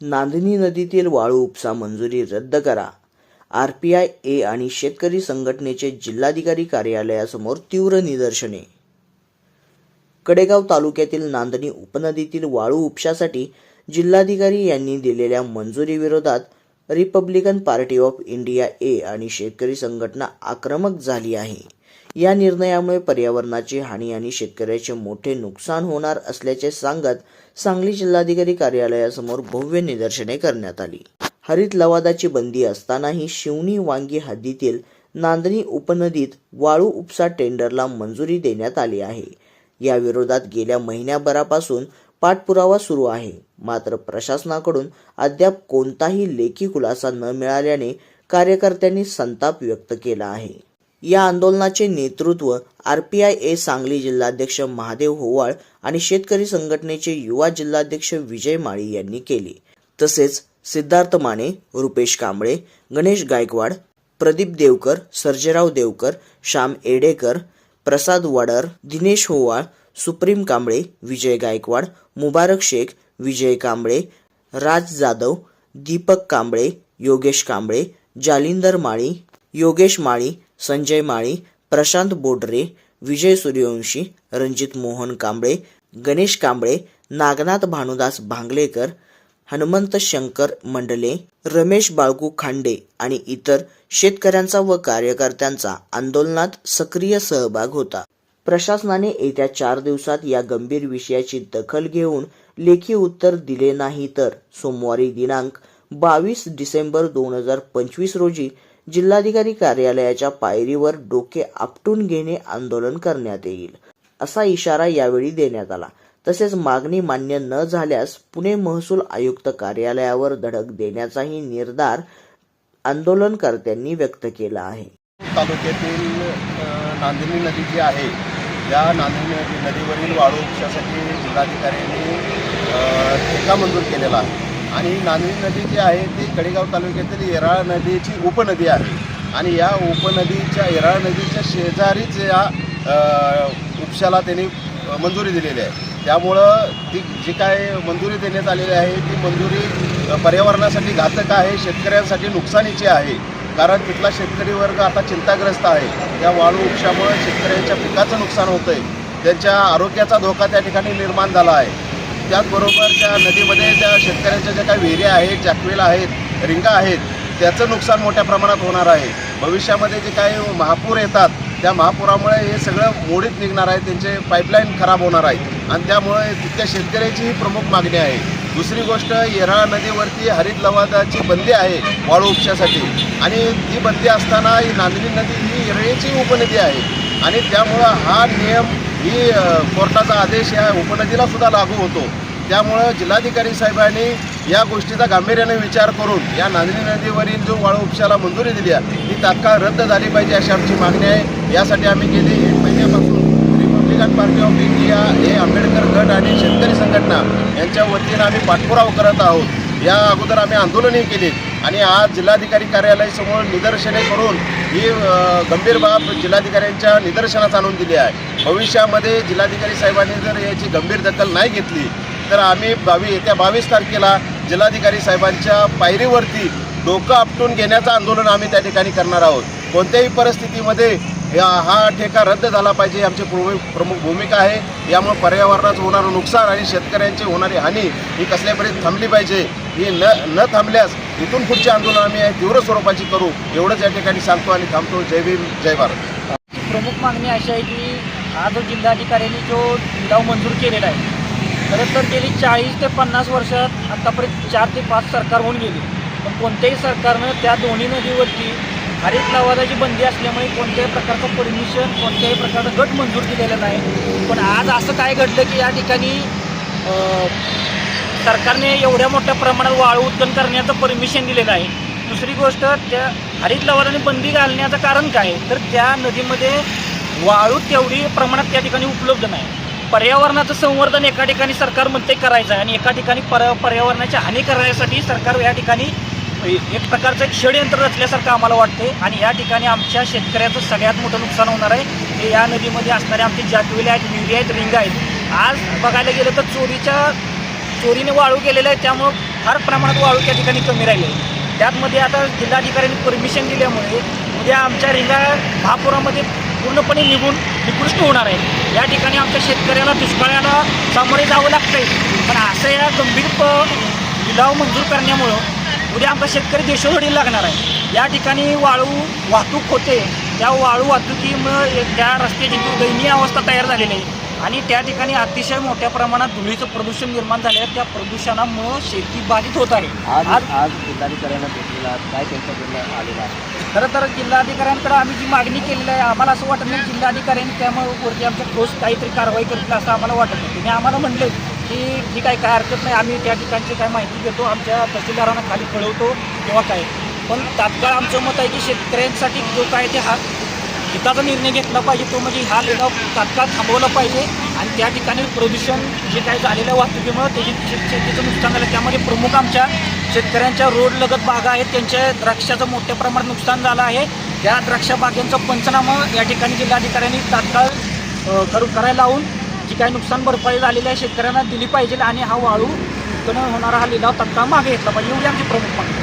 नांदणी नदीतील वाळू उपसा मंजुरी रद्द करा. आर पी आय ए आणि शेतकरी संघटनेचे जिल्हाधिकारी कार्यालयासमोर तीव्र निदर्शने. कडेगाव तालुक्यातील नांदणी उपनदीतील वाळू उपशासाठी जिल्हाधिकारी यांनी दिलेल्या मंजुरीविरोधात Republican Party of India A आणि शेतकरी संघटना आक्रमक झाली आहे. या निर्णयामुळे पर्यावरणाची हानी आणि शेतकऱ्याचे मोठे नुकसान होणार असल्याचे सांगत सांगली जिल्हाधिकारी कार्यालयासमोर भव्य निदर्शने करण्यात आली. हरित लवादाची बंदी असतानाही शिवणी वांगी हद्दीतील नांदणी उपनदीत वाळू उपसा टेंडरला मंजुरी देण्यात आली आहे. या विरोधात गेल्या महिन्याभरापासून पाठपुरावा सुरू आहे. मात्र प्रशासनाकडून अद्याप कोणताही लेखी खुलासा न मिळाल्याने कार्यकर्त्यांनी संताप व्यक्त केला आहे. या आंदोलनाचे नेतृत्व R P I A Sangli जिल्हाध्यक्ष महादेव होवाळ आणि शेतकरी संघटनेचे युवा जिल्हाध्यक्ष विजय माळी यांनी केले. तसेच सिद्धार्थ माने रुपेश कांबळे गणेश गायकवाड प्रदीप देवकर सर्जेराव देवकर श्याम एडेकर प्रसाद वाडर दिनेश होवाळ सुप्रीम कांबळे विजय गायकवाड मुबारक शेख विजय कांबळे राज जाधव दीपक कांबळे योगेश कांबळे जालिंदर माळी योगेश माळी संजय माळी प्रशांत बोडरे विजय सूर्यवंशी रणजित मोहन कांबळे गणेश कांबळे नागनाथ भानुदास भांगलेकर हनुमंत शंकर मंडले रमेश बाळकू खांडे आणि इतर शेतकऱ्यांचा व कार्यकर्त्यांचा आंदोलनात सक्रिय सहभाग होता. प्रशासनाने येत्या चार दिवसात या गंभीर विषयाची दखल घेऊन लेखी उत्तर दिले नाही तर सोमवारी दिनांक बावीस डिसेंबर दोन हजार पंचवीस रोजी जिल्हाधिकारी कार्यालयाच्या पायरीवर डोके आपटून घेणे आंदोलन करण्यात येईल असा इशारा यावेळी देण्यात आला. तसेच मागणी मान्य न झाल्यास पुणे महसूल आयुक्त कार्यालयावर धडक देण्याचाही निर्धार आंदोलनकर्त्यांनी व्यक्त केला आहे. तालुक्यातील नांदिनी नदी जी आहे या नांदिनी नदीवरील वाळू उपशासाठी जिल्हाधिकाऱ्यांनी ठेका मंजूर केलेला आहे. आणि नांदणी नदी जी आहे ती कडेगाव तालुक्यातील येराळा नदीची उपनदी आहे. आणि या उपनदीच्या येराळा नदीच्या शेजारीच या उपशाला त्यांनी मंजुरी दिलेली आहे. त्यामुळं ती जी काय मंजुरी देण्यात आलेली आहे ती मंजुरी पर्यावरणासाठी घातक आहे शेतकऱ्यांसाठी नुकसानीची आहे. कारण तिथला शेतकरी वर्ग आता चिंताग्रस्त आहे. या वाळू उपशामुळे शेतकऱ्यांच्या पिकाचं नुकसान होतं आहे त्यांच्या आरोग्याचा धोका त्या ठिकाणी निर्माण झाला आहे. त्याचबरोबर त्या नदीमध्ये त्या शेतकऱ्यांच्या ज्या काही विहिरी आहेत जॅकवेल आहेत रिंगा आहेत त्याचं नुकसान मोठ्या प्रमाणात होणार आहे. भविष्यामध्ये जे काही महापूर येतात त्या महापुरामुळे हे सगळं मोडीत निघणार आहे त्यांचे पाईपलाईन खराब होणार आहे आणि त्यामुळे तिथल्या शेतकऱ्याची ही प्रमुख मागणी आहे. दुसरी गोष्ट येराळा नदीवरती हरित लवादाची बंदी आहे वाळू उपशासाठी. आणि ती बंदी असताना ही नांदणी नदी ही येरळेची उपनदी आहे. आणि त्यामुळं हा नियम ही कोर्टाचा आदेश या उपनदीला सुद्धा लागू होतो. त्यामुळं जिल्हाधिकारी साहेबांनी या गोष्टीचा गांभीर्याने विचार करून या नांदणी नदीवरील जो वाळू उपशाला मंजुरी दिली आहे ती तात्काळ रद्द झाली पाहिजे अशी आमची मागणी आहे. यासाठी आम्ही गेली एक महिन्यापासून रिपब्लिकन पार्टी ऑफ इंडिया हे आंबेडकर गट आणि शेतकरी संघटना यांच्या वतीनं आम्ही पाठपुरावा करत आहोत. या अगोदर आम्ही आंदोलनही केली आणि आज जिल्हाधिकारी कार्यालयासमोर निदर्शने करून ही गंभीर बाब जिल्हाधिकाऱ्यांच्या निदर्शनास आणून दिली आहे. भविष्यामध्ये जिल्हाधिकारी साहेबांनी जर याची गंभीर दखल नाही घेतली तर आम्ही बावी येत्या बावीस तारखेला जिल्हाधिकारी साहेबांच्या पायरीवरती डोकं आपटून घेण्याचं आंदोलन आम्ही त्या ठिकाणी करणार आहोत. कोणत्याही परिस्थितीमध्ये या हा ठेका रद्द झाला पाहिजे आमची प्रमुख प्रमुख भूमिका आहे. यामुळे पर्यावरणाचं होणारं नुकसान आणि शेतकऱ्यांची होणारी हानी ही कसल्यापर्यंत थांबली पाहिजे ही न न थांबल्यास इथून पुढची आंदोलन आम्ही तीव्र स्वरूपाची करू. एवढंच या ठिकाणी सांगतो आणि थांबतो. जय भीम जय भारत. प्रमुख मागणी अशी आहे की हा जो जिल्हाधिकाऱ्यांनी जो लिलाव मंजूर केलेला आहे खरं तर गेली चाळीस ते पन्नास वर्षात आतापर्यंत चार ते पाच सरकार होऊन गेली. पण कोणत्याही सरकारनं त्या दोन्ही नदीवरती हरित लवादाची बंदी असल्यामुळे कोणत्याही प्रकारचं परमिशन कोणत्याही प्रकारचा गट मंजूर केलेला नाही. पण आज असं काय घडलं की या ठिकाणी सरकारने एवढ्या मोठ्या प्रमाणात वाळू उत्खनन करण्याचं परमिशन दिलेलं आहे. दुसरी गोष्ट त्या हरित लवादाने बंदी घालण्याचं कारण काय? तर त्या नदीमध्ये वाळू तेवढी प्रमाणात त्या ठिकाणी उपलब्ध नाही. पर्यावरणाचं संवर्धन एका ठिकाणी सरकार म्हणते करायचं आहे आणि एका ठिकाणी पर पर्यावरणाची हानी करण्यासाठी सरकार या ठिकाणी एक प्रकारचं एक षडयंत्र रचल्यासारखं आम्हाला वाटते आणि या ठिकाणी आमच्या शेतकऱ्याचं सगळ्यात मोठं नुकसान होणार आहे. हे या नदीमध्ये असणारे आमचे जाकविले आहेत विहिरी आहेत रिंग आहेत. आज बघायला गेलं तर चोरीच्या चोरीने वाळू गेलेलं आहे. त्यामुळं फार प्रमाणात वाळू त्या ठिकाणी कमी राहिली आहे. त्यातमध्ये आता जिल्हाधिकाऱ्यांनी परमिशन दिल्यामुळे उद्या आमच्या रिंगा महापुरामध्ये पूर्णपणे निघून निकृष्ट होणार आहे. या ठिकाणी आमच्या शेतकऱ्याला दुष्काळाला सामोरे जावं लागतंय. पण असं या गंभीर प लिलाव मंजूर करण्यामुळं उद्या आमचा शेतकरी देशोधडीला लागणार आहे. या ठिकाणी वाळू वाहतूक होते. त्या वाळू वाहतुकीमुळं त्या रस्त्याची दयनीय अवस्था तयार झालेली आहे. आणि त्या ठिकाणी अतिशय मोठ्या प्रमाणात धुळीचं प्रदूषण निर्माण झाले आहे. त्या प्रदूषणामुळं शेती बाधित होत आहे. आज आज जिल्हाधिकाऱ्यांना भेटलेला काय त्यांच्याकडनं आलेला आहे? खरं तर जिल्हाधिकाऱ्यांकडे आम्ही जी मागणी केलेली आहे आम्हाला असं वाटत नाही जिल्हाधिकाऱ्यांनी त्यामुळे वरती आमच्या ठोस काहीतरी कारवाई करतील असं आम्हाला वाटत नाही. तुम्ही आम्हाला म्हणले की ठीक आहे काय हरकत नाही आम्ही त्या ठिकाणची काय माहिती देतो आमच्या तहसीलदारांना खाली कळवतो किंवा काय. पण तात्काळ आमचं मत आहे की शेतकऱ्यांसाठी जो काय ते हा हिताचा निर्णय घेतला पाहिजे तो म्हणजे हा लिलाव तात्काळ थांबवला पाहिजे आणि त्या ठिकाणी प्रदूषण जे काय झालेलं वाहतुकीमुळं त्याची शेतीचं नुकसान झालं त्यामध्ये प्रमुख आमच्या शेतकऱ्यांच्या रोड लगत बागा आहेत त्यांच्या द्राक्षाचं मोठ्या प्रमाणात नुकसान झालं आहे. त्या द्राक्ष बागांचा पंचनामा या ठिकाणी जिल्हाधिकाऱ्यांनी तात्काळ करू करायला लावून जी काही नुकसान भरपाई झालेली आहे शेतकऱ्यांना दिली पाहिजे आणि हा वाळू उत्पन्न होणारा हा लिलाव तत्काळ मागे घेतला पाहिजे. एवढी आमची प्रमुख मागणी.